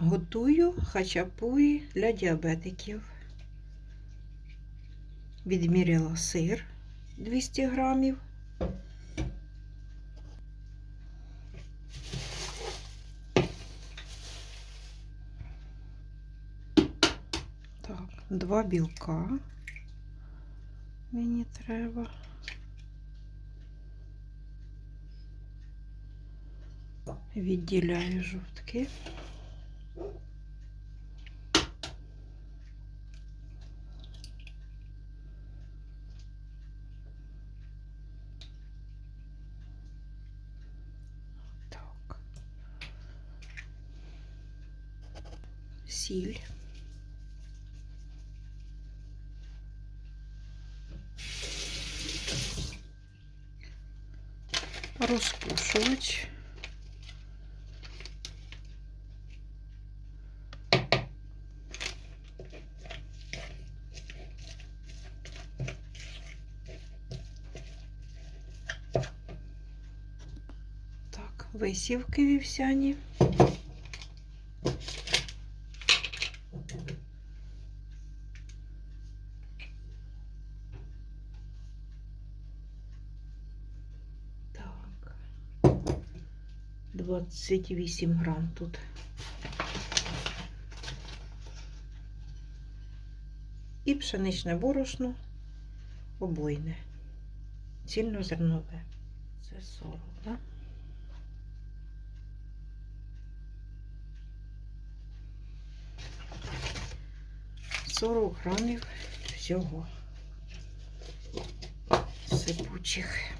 Готую хачапурі для діабетиків. Відміряла сир 200 грамів. Так, два білка мені треба. Відділяю жовтки. Так. Сіль. Розпушувач. Так, висівки вівсяні. Так. 28 грам тут. І пшеничне борошно обойне. Цільнозернове. Це 40, так? Да? Сорок грамів всього сипучих.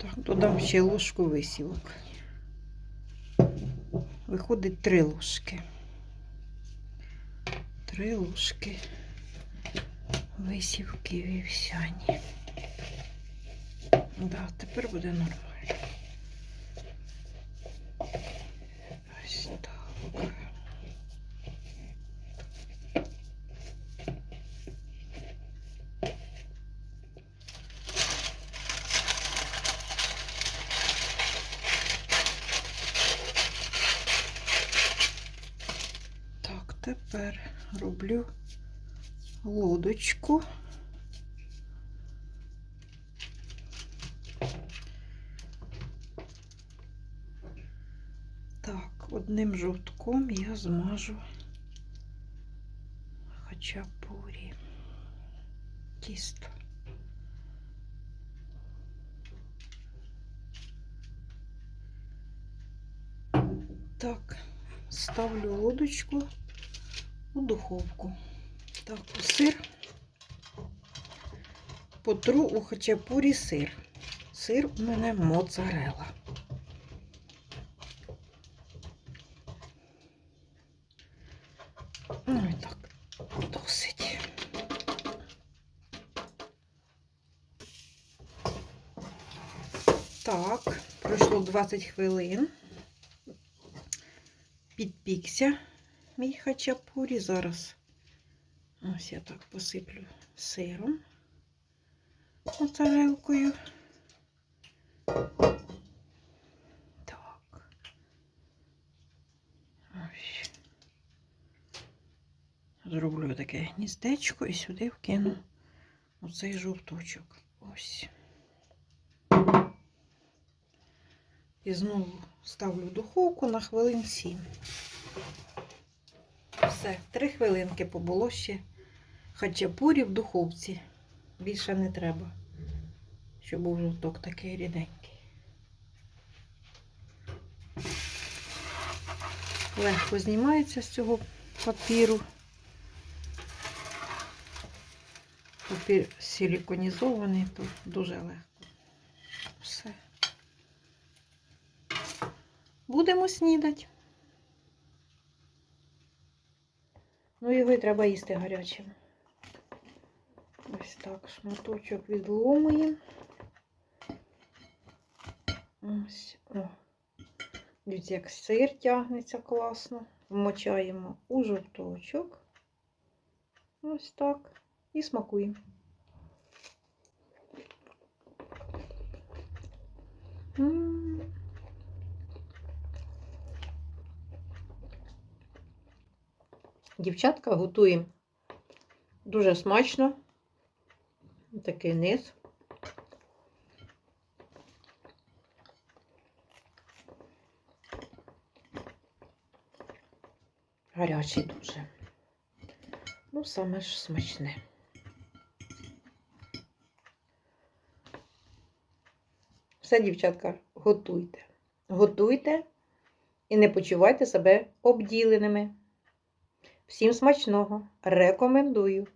Так, додам ще ложку висівок. Виходить три ложки. Три ложки висівки вівсяні. Да, тепер буде нормально. Ось так. Так, тепер роблю лодочку. Так, одним жовтком я змажу хачапурі тісто. Так, ставлю лодочку у духовку. Так, сир. Потру у хачапурі сир. Сир у мене моцарела. Ну і так, досить. Так, пройшло 20 хвилин. Підпікся мій хачапурі. Зараз ось я так посиплю сиром, моцарелкою. Так. Ось. Зроблю таке гніздечко і сюди вкину оцей жовточок. Ось. І знову ставлю в духовку на хвилин 7. Все, три хвилинки побуло ще хачапурі в духовці. Більше не треба, щоб був жовток такий ріденький. Легко знімається з цього папіру. Папір силіконізований, то дуже легко. Все. Будемо снідати. Ну, його і треба їсти гарячим. Ось так, шматочок відломуємо. Ось. О. Дивіться, як сир тягнеться класно. вмочаємо у жовточок. Ось так. І смакуємо. Дівчатка готуємо дуже смачно. Такий низ. Гарячий дуже. Ну, саме ж смачне. Все, дівчатка, готуйте. Готуйте і не почувайте себе обділеними. Всім смачного. Рекомендую.